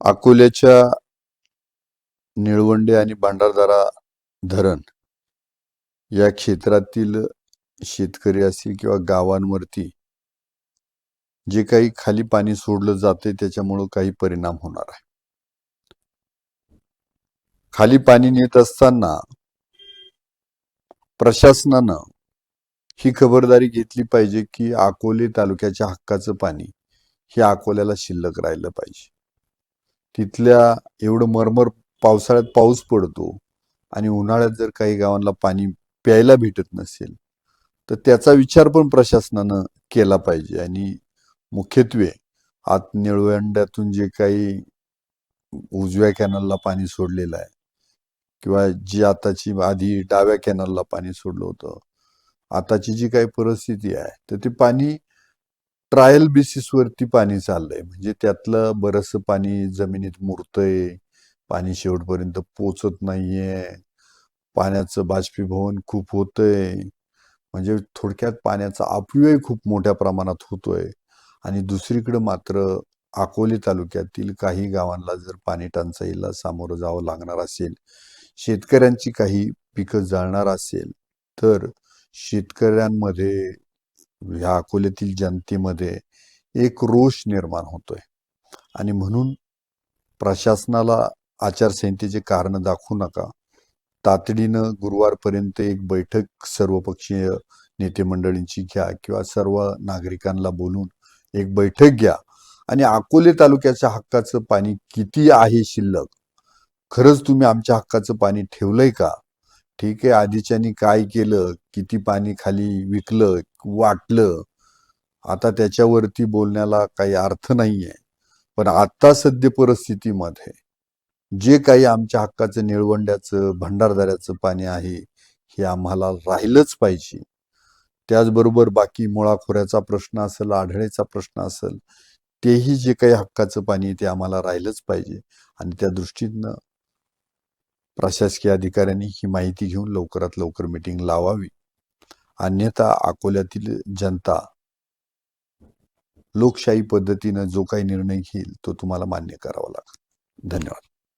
अकोल्याच्या निळवंडे आणि भांडारदारा धरण या क्षेत्रातील शेतकरी असतील किंवा गावांवरती जे काही खाली पाणी सोडलं जाते त्याच्यामुळं काही परिणाम होणार आहे. खाली पाणी नेत असताना प्रशासनानं ही खबरदारी घेतली पाहिजे की अकोले तालुक्याच्या हक्काचं पाणी हे अकोल्याला शिल्लक राहिलं पाहिजे. तिथल्या एवढं मरमर पावसाळ्यात पाऊस पडतो आणि उन्हाळ्यात जर काही गावांना पाणी प्यायला भेटत नसेल तर त्याचा विचार पण प्रशासनानं केला पाहिजे. आणि मुख्यत्वे आत निळवंड्यातून जे काही उजव्या कॅनलला पाणी सोडलेलं आहे किंवा जी आताची आधी डाव्या कॅनलला पाणी सोडलं होतं आताची जी काही परिस्थिती आहे तर ते पाणी ट्रायल बेसिसवरती पाणी चाललंय. म्हणजे त्यातलं बरंचसं पाणी जमिनीत मुरतंय पाणी शेवटपर्यंत पोचत नाहीये पाण्याचं बाष्पीभवन खूप होतंय. म्हणजे थोडक्यात पाण्याचा अपव्यय खूप मोठ्या प्रमाणात होतोय. आणि दुसरीकडे मात्र अकोले तालुक्यातील काही गावांना जर पाणी टंचाईला सामोरं जावं लागणार असेल शेतकऱ्यांची काही पिकं जळणार असेल तर शेतकऱ्यांमध्ये ह्या अकोल्यातील जनतेमध्ये एक रोष निर्माण होतोय. आणि म्हणून प्रशासनाला आचारसंहितेचे कारण दाखवू नका. तातडीनं गुरुवारपर्यंत एक बैठक सर्वपक्षीय नेते मंडळींची घ्या किंवा सर्व नागरिकांना बोलून एक बैठक घ्या. आणि अकोले तालुक्याच्या हक्काचं पाणी किती आहे शिल्लक? खरंच तुम्ही आमच्या हक्काचं पाणी ठेवलंय का? ठीक आहे आधीच्यानी काय केलं? किती पाणी खाली विकलं? वाटलं. आता त्याच्यावरती बोलण्याला काही अर्थ नाहीये. पण आता सद्य परिस्थितीमध्ये जे काही आमच्या हक्काचं निळवंड्याचं भंडारदाऱ्याचं पाणी आहे हे आम्हाला राहिलंच पाहिजे. त्याचबरोबर बाकी मुळाखोऱ्याचा प्रश्न असेल आढळेचा प्रश्न असेल तेही जे काही हक्काचं पाणी ते आम्हाला राहिलंच पाहिजे. आणि त्या दृष्टीनं प्रशासकीय अधिकाऱ्यांनी ही माहिती घेऊन लवकरात लवकर मिटिंग लावावी. अन्यथा अकोल्यातील जनता लोकशाही पद्धतीनं जो काही निर्णय घेईल तो तुम्हाला मान्य करावा लागेल. धन्यवाद.